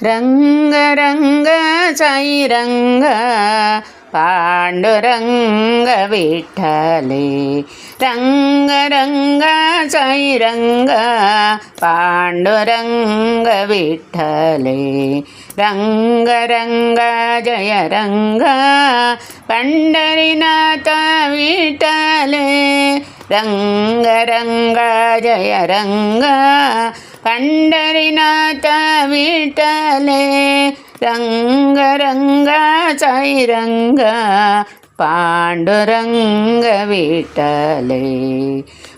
రంగ రంగ సాయి రంగ పాండురంగ విఠలే రంగ రంగ సాయి రంగ పాండురంగ విఠలే రంగ రంగ జయ రంగ పండరినాథ విఠలే రంగ రంగ సాయి రంగ పాండురంగ విఠలే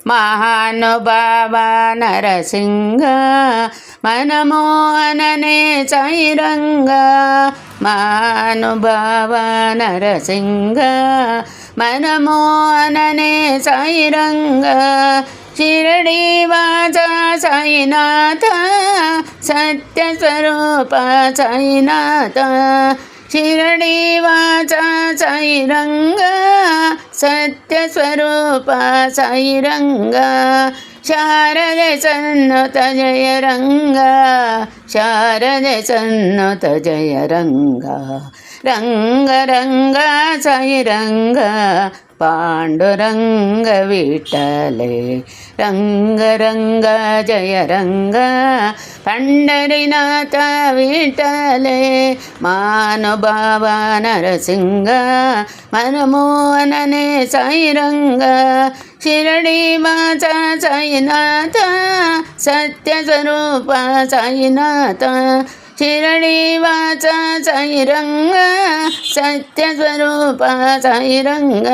మహానుభావ నరసింగ మనమోహననే సాయి రంగ మహానుభావ నరసింగ మనమోహననే సాయి రంగ ಶಿರಡಿ ವಾಚ ಸಾಯಿನಾಥ ಸತ್ಯ ಸ್ವರೂಪ ಸಾಯಿನಾಥ ಶಿರಡಿ ವಾಚ ಸಾಯಿ ರಂಗ ಸತ್ಯ ಸ್ವರೂಪ ಸಾಯಿ ರಂಗ ಶಾರದೆ ಸನ್ನುತ ಜಯ ರಂಗ ಶಾರದೆ ಸನ್ನುತ ಜಯ ರಂಗ ರಂಗ ರಂಗ ಸಾಯಿ ರಂಗ పాండురంగ విఠలే రంగ రంగ జయ రంగ పండరినాథ విఠలే మానుభావ నరసింగ మనమోహననే సాయి రంగ ಶಿರಡಿ ಮಾತ ಸಾಯಿನಾಥ ಸತ್ಯ ಸ್ವರೂಪ ಸಾಯಿನಾಥ చిరణీవాచ సైరంగ సత్యస్వరూప సైరంగ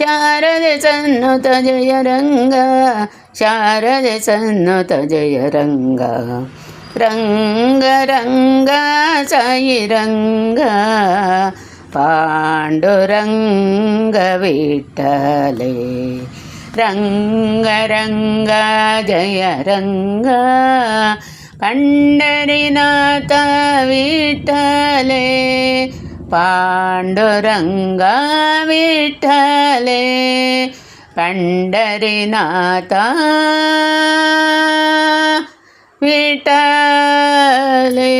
శారద సన్నుత జయరంగ శారద సన్నుత జయరంగ రంగ రంగ సైరంగ పాండురంగ విఠలే రంగ రంగ జయ రంగ పండరినాథ విఠలే పాండురంగ విఠలే పండరినాథ విఠలే